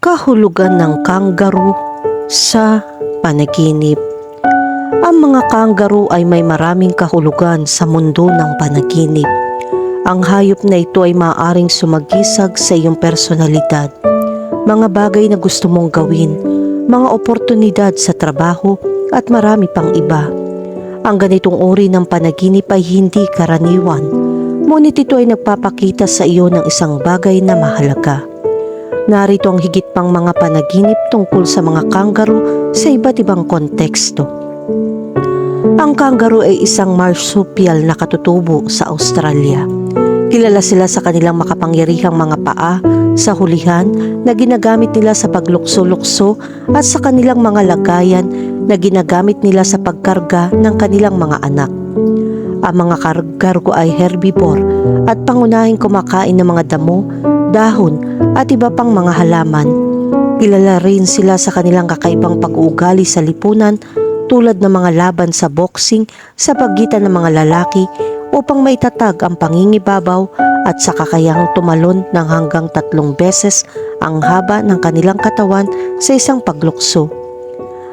Kahulugan ng kangaroo sa panaginip. Ang mga kangaroo ay may maraming kahulugan sa mundo ng panaginip. Ang hayop na ito ay maaaring sumagisag sa iyong personalidad, mga bagay na gusto mong gawin, mga oportunidad sa trabaho at marami pang iba. Ang ganitong uri ng panaginip ay hindi karaniwan, ngunit ito ay nagpapakita sa iyo ng isang bagay na mahalaga. Narito ang higit pang mga panaginip tungkol sa mga kangaroo sa iba't ibang konteksto. Ang kangaroo ay isang marsupial na katutubo sa Australia. Kilala sila sa kanilang makapangyarihang mga paa sa hulihan na ginagamit nila sa paglukso-lukso at sa kanilang mga lagayan na ginagamit nila sa pagkarga ng kanilang mga anak. Ang mga kargargo ay herbivore at pangunahing kumakain ng mga damo, dahon at iba pang mga halaman. Kilala rin sila sa kanilang kakaibang pag-uugali sa lipunan tulad ng mga laban sa boxing sa pagitan ng mga lalaki upang maitatag ang pangingibabaw at sa kakayahang tumalon ng hanggang tatlong beses ang haba ng kanilang katawan sa isang paglukso.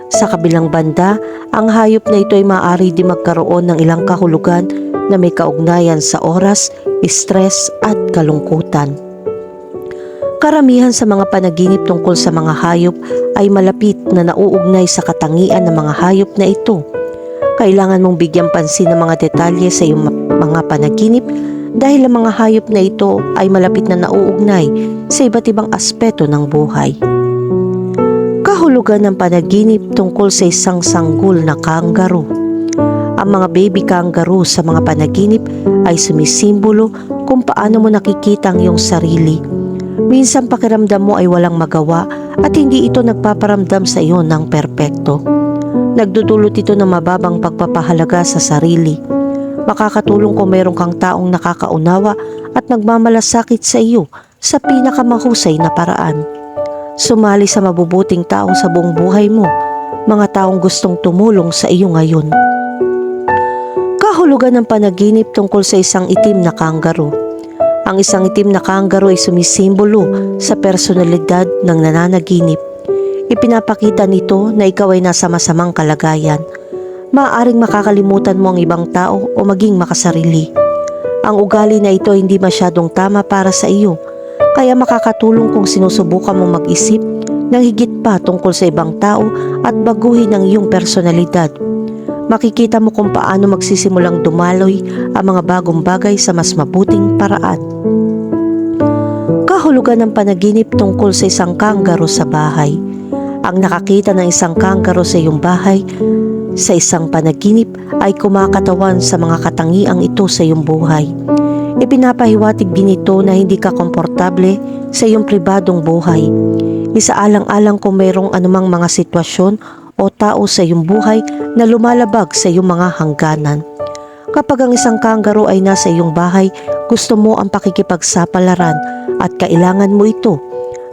Sa kabilang banda, ang hayop na ito ay maaari di magkaroon ng ilang kahulugan na may kaugnayan sa oras, stress at kalungkutan. Karamihan sa mga panaginip tungkol sa mga hayop ay malapit na nauugnay sa katangian ng mga hayop na ito. Kailangan mong bigyan pansin ng mga detalye sa iyong mga panaginip dahil ang mga hayop na ito ay malapit na nauugnay sa iba't ibang aspeto ng buhay. Kahulugan ng panaginip tungkol sa isang sanggol na kangaroo. Ang mga baby kangaroo sa mga panaginip ay sumisimbolo kung paano mo nakikita ang iyong sarili. Minsan pakiramdam mo ay walang magawa at hindi ito nagpaparamdam sa iyo ng perpekto. Nagdudulot ito ng mababang pagpapahalaga sa sarili. Makakatulong kung meron kang taong nakakaunawa at nagmamalasakit sa iyo sa pinakamahusay na paraan. Sumali sa mabubuting tao sa buong buhay mo, mga taong gustong tumulong sa iyo ngayon. Kahulugan ng panaginip tungkol sa isang itim na kangaroo. Ang isang itim na kangaroo ay sumisimbolo sa personalidad ng nananaginip. Ipinapakita nito na ikaw ay nasa masamang kalagayan. Maaaring makakalimutan mo ang ibang tao o maging makasarili. Ang ugali na ito ay hindi masyadong tama para sa iyo, kaya makakatulong kung sinusubukan mo mag-isip ng higit pa tungkol sa ibang tao at baguhin ang iyong personalidad. Makikita mo kung paano magsisimulang dumaloy ang mga bagong bagay sa mas mabuting paraan. Kahulugan ng panaginip tungkol sa isang kangaroo sa bahay. Ang nakakita ng isang kangaroo sa iyong bahay sa isang panaginip ay kumakatawan sa mga katangiang ito sa iyong buhay. Ipinapahiwatig din ito na hindi ka komportable sa iyong pribadong buhay. Isaalang-alang kung mayroong anumang mga sitwasyon o tao sa iyong buhay na lumalabag sa iyong mga hangganan. Kapag ang isang kangaroo ay nasa iyong bahay, gusto mo ang pakikipagsapalaran at kailangan mo ito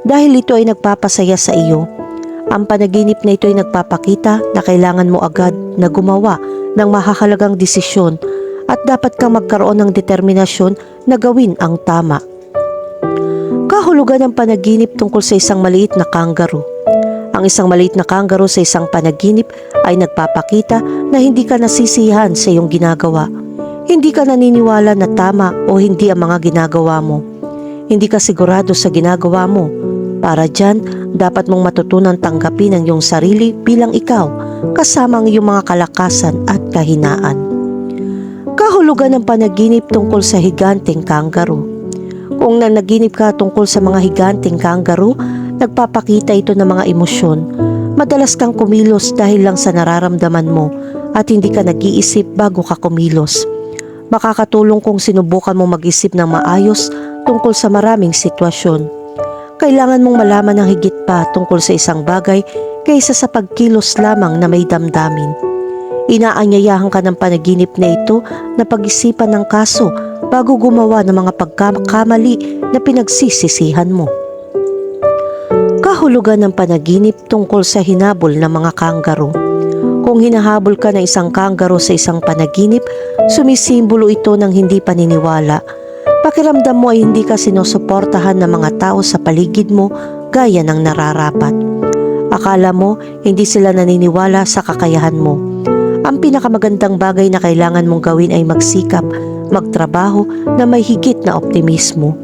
dahil ito ay nagpapasaya sa iyo. Ang panaginip na ito ay nagpapakita na kailangan mo agad na gumawa ng mahahalagang desisyon at dapat kang magkaroon ng determinasyon na gawin ang tama. Kahulugan ng panaginip tungkol sa isang maliit na kangaroo. Ang isang maliit na kangaroo sa isang panaginip ay nagpapakita na hindi ka nasisiyahan sa iyong ginagawa. Hindi ka naniniwala na tama o hindi ang mga ginagawa mo. Hindi ka sigurado sa ginagawa mo. Para dyan, dapat mong matutunan tanggapin ang iyong sarili bilang ikaw kasama ang iyong mga kalakasan at kahinaan. Kahulugan ng panaginip tungkol sa higanteng kangaroo. Kung nanaginip ka tungkol sa mga higanteng kangaroo, nagpapakita ito ng mga emosyon. Madalas kang kumilos dahil lang sa nararamdaman mo at hindi ka nag-iisip bago ka kumilos. Makakatulong kung sinubukan mo mag-isip ng maayos tungkol sa maraming sitwasyon. Kailangan mong malaman ng higit pa tungkol sa isang bagay kaysa sa pagkilos lamang na may damdamin. Inaanyayahan ka ng panaginip na ito na pag-isipan ng kaso bago gumawa ng mga pagkakamali na pinagsisisihan mo. Kahulugan ng panaginip tungkol sa hinabol ng mga kangaroo. Kung hinahabol ka ng isang kangaroo sa isang panaginip, sumisimbolo ito ng hindi paniniwala. Pakiramdam mo ay hindi ka sinusuportahan ng mga tao sa paligid mo gaya ng nararapat. Akala mo hindi sila naniniwala sa kakayahan mo. Ang pinakamagandang bagay na kailangan mong gawin ay magsikap, magtrabaho na may higit na optimismo.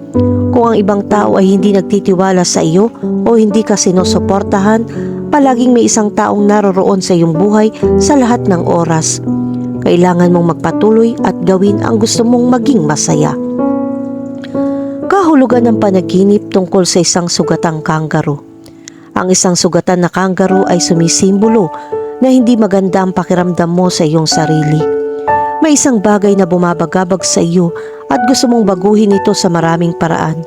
Kung ang ibang tao ay hindi nagtitiwala sa iyo o hindi ka sinusuportahan, palaging may isang taong naroroon sa iyong buhay sa lahat ng oras. Kailangan mong magpatuloy at gawin ang gusto mong maging masaya. Kahulugan ng panaginip tungkol sa isang sugatang kangaroo. Ang isang sugatan na kangaroo ay sumisimbolo na hindi maganda ang pakiramdam mo sa iyong sarili. May isang bagay na bumabagabag sa iyo at gusto mong baguhin ito sa maraming paraan.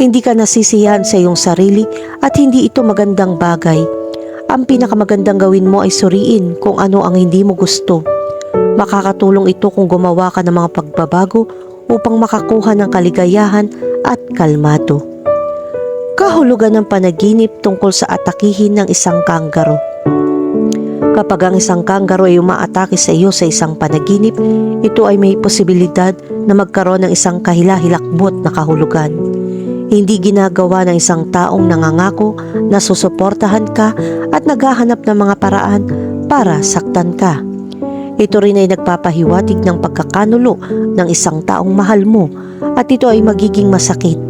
Hindi ka nasisiyahan sa iyong sarili at hindi ito magandang bagay. Ang pinakamagandang gawin mo ay suriin kung ano ang hindi mo gusto. Makakatulong ito kung gumawa ka ng mga pagbabago upang makakuha ng kaligayahan at kalmado. Kahulugan ng panaginip tungkol sa atakihin ng isang kangaroo. Kapag ang isang kangaroo ay umaatake sa iyo sa isang panaginip, ito ay may posibilidad na magkaroon ng isang kahilahilakbot na kahulugan. Hindi ginagawa ng isang taong nangangako na susuportahan ka at naghahanap ng mga paraan para saktan ka. Ito rin ay nagpapahiwatig ng pagkakanulo ng isang taong mahal mo at ito ay magiging masakit.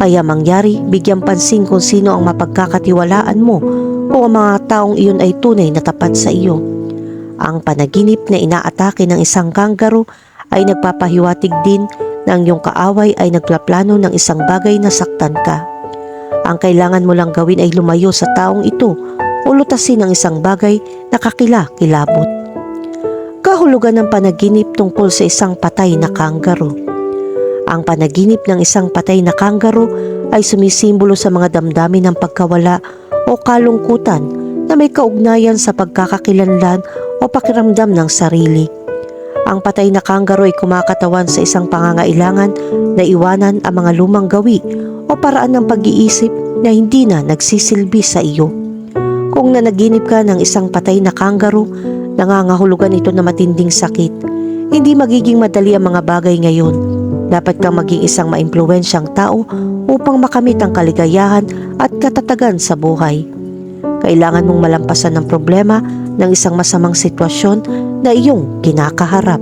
Kaya mangyari, bigyan pansin kung sino ang mapagkakatiwalaan mo o ang mga taong iyon ay tunay na tapat sa iyo. Ang panaginip na inaatake ng isang kangaroo ay nagpapahiwatig din na ang iyong kaaway ay nagplaplano ng isang bagay na saktan ka. Ang kailangan mo lang gawin ay lumayo sa taong ito o lutasin ang isang bagay na kakila-kilabot. Kahulugan ng panaginip tungkol sa isang patay na kangaroo. Ang panaginip ng isang patay na kangaroo ay sumisimbolo sa mga damdamin ng pagkawala o kalungkutan na may kaugnayan sa pagkakakilanlan o pakiramdam ng sarili. Ang patay na kangaroo ay kumakatawan sa isang pangangailangan na iwanan ang mga lumang gawi o paraan ng pag-iisip na hindi na nagsisilbi sa iyo. Kung nanaginip ka ng isang patay na kangaroo, nangangahulugan ito na matinding sakit. Hindi magiging madali ang mga bagay ngayon. Dapat kang maging isang maimpluwensyang tao upang makamit ang kaligayahan at katatagan sa buhay. Kailangan mong malampasan ng problema ng isang masamang sitwasyon na iyong kinakaharap.